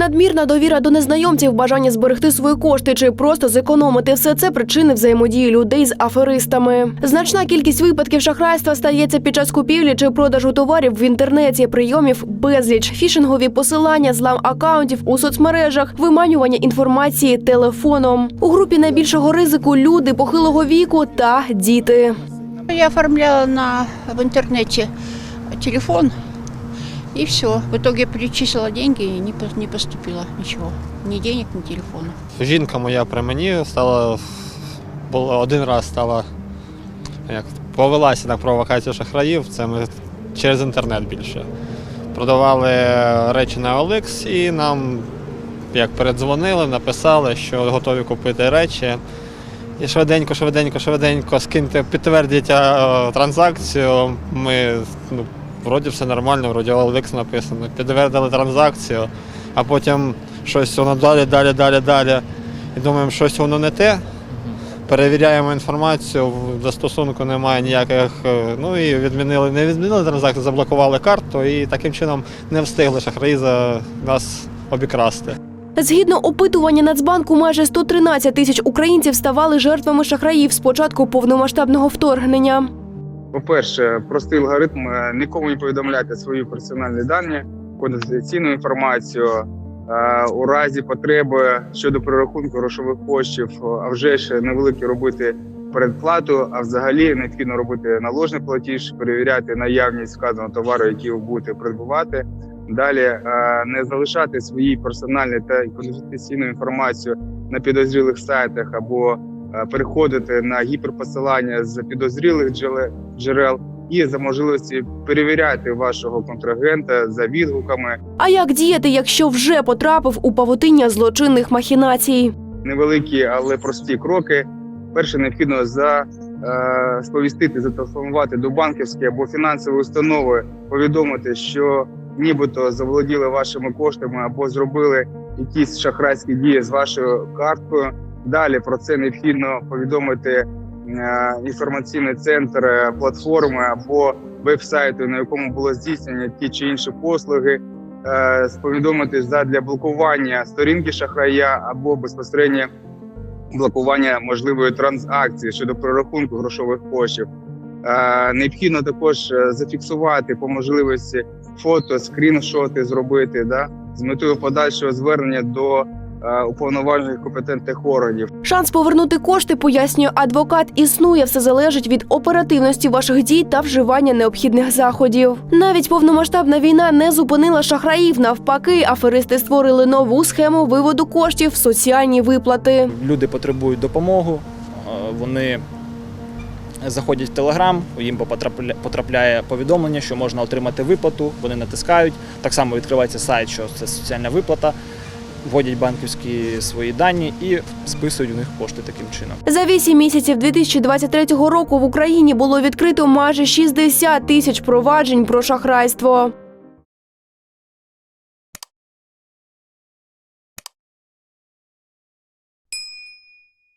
Надмірна довіра до незнайомців, бажання зберегти свої кошти чи просто зекономити все це причини взаємодії людей з аферистами. Значна кількість випадків шахрайства стається під час купівлі чи продажу товарів в інтернеті, прийомів безліч, фішингові посилання, злам акаунтів у соцмережах, виманювання інформації телефоном. У групі найбільшого ризику люди похилого віку та діти. Я оформляла на, в интернете телефон, и все. В итоге перечислила деньги, и не, не поступило ничего. Ни денег, ни телефона. Жінка моя при мені стала було один раз стала як повелася на провокацію шахраїв. Це ми через інтернет більше. Продавали речі на OLX і нам як передзвонили, написали, що готові купити речі. І швиденько, швиденько, швиденько скиньте, підтвердіть транзакцію. Ми ну, вроді все нормально, вроді OLX написано. Підтвердили транзакцію, а потім щось воно далі, далі, далі, далі. І думаємо, щось воно не те. Перевіряємо інформацію, в застосунку немає ніяких. е, Ну і відмінили, не відмінили транзакцію, заблокували карту і таким чином не встигли шахраї за нас обікрасти. Згідно опитування Нацбанку, майже 113 тисяч українців ставали жертвами шахраїв з початку повномасштабного вторгнення. По-перше, простий алгоритм е, нікому не повідомляти свої персональні дані, конфіденційну інформацію. Е, У разі потреби щодо перерахунку грошових коштів, а вже ж невеликі робити передплату, а взагалі необхідно робити наложний платіж, перевіряти наявність вказаного товару, який ви будете придбувати. Далі е, не залишати свої персональні та конфіденційну інформацію на підозрілих сайтах або е, переходити на гіперпосилання з підозрілих джерел- джерел і за можливості перевіряти вашого контрагента за відгуками. А як діяти, якщо вже потрапив у павутиння злочинних махінацій? Невеликі, але прості кроки. Перше необхідно за е, сповістити, зателефонувати до банківської або фінансової установи, повідомити, що нібито заволоділи вашими коштами або зробили якісь шахрайські дії з вашою карткою. Далі про це необхідно повідомити е, інформаційний центр е, платформи або веб-сайту, на якому було здійснення ті чи інші послуги, е, повідомити задля блокування сторінки шахрая або безпосередньо блокування можливої транзакції щодо перерахунку грошових коштів. Необхідно також зафіксувати по можливості фото, скріншоти зробити да, з метою подальшого звернення до уповноважених компетентних органів. Шанс повернути кошти, пояснює адвокат, існує. Все залежить від оперативності ваших дій та вживання необхідних заходів. Навіть повномасштабна війна не зупинила шахраїв. Навпаки, аферисти створили нову схему виводу коштів в соціальні виплати. люди потребують допомогу, е, вони заходять в Телеграм, їм потрапляє повідомлення, що можна отримати виплату, вони натискають. Так само відкривається сайт, що це соціальна виплата, вводять банківські свої дані і списують у них кошти таким чином. За вісім місяців 2023 року в Україні було відкрито майже 60 тисяч проваджень про шахрайство.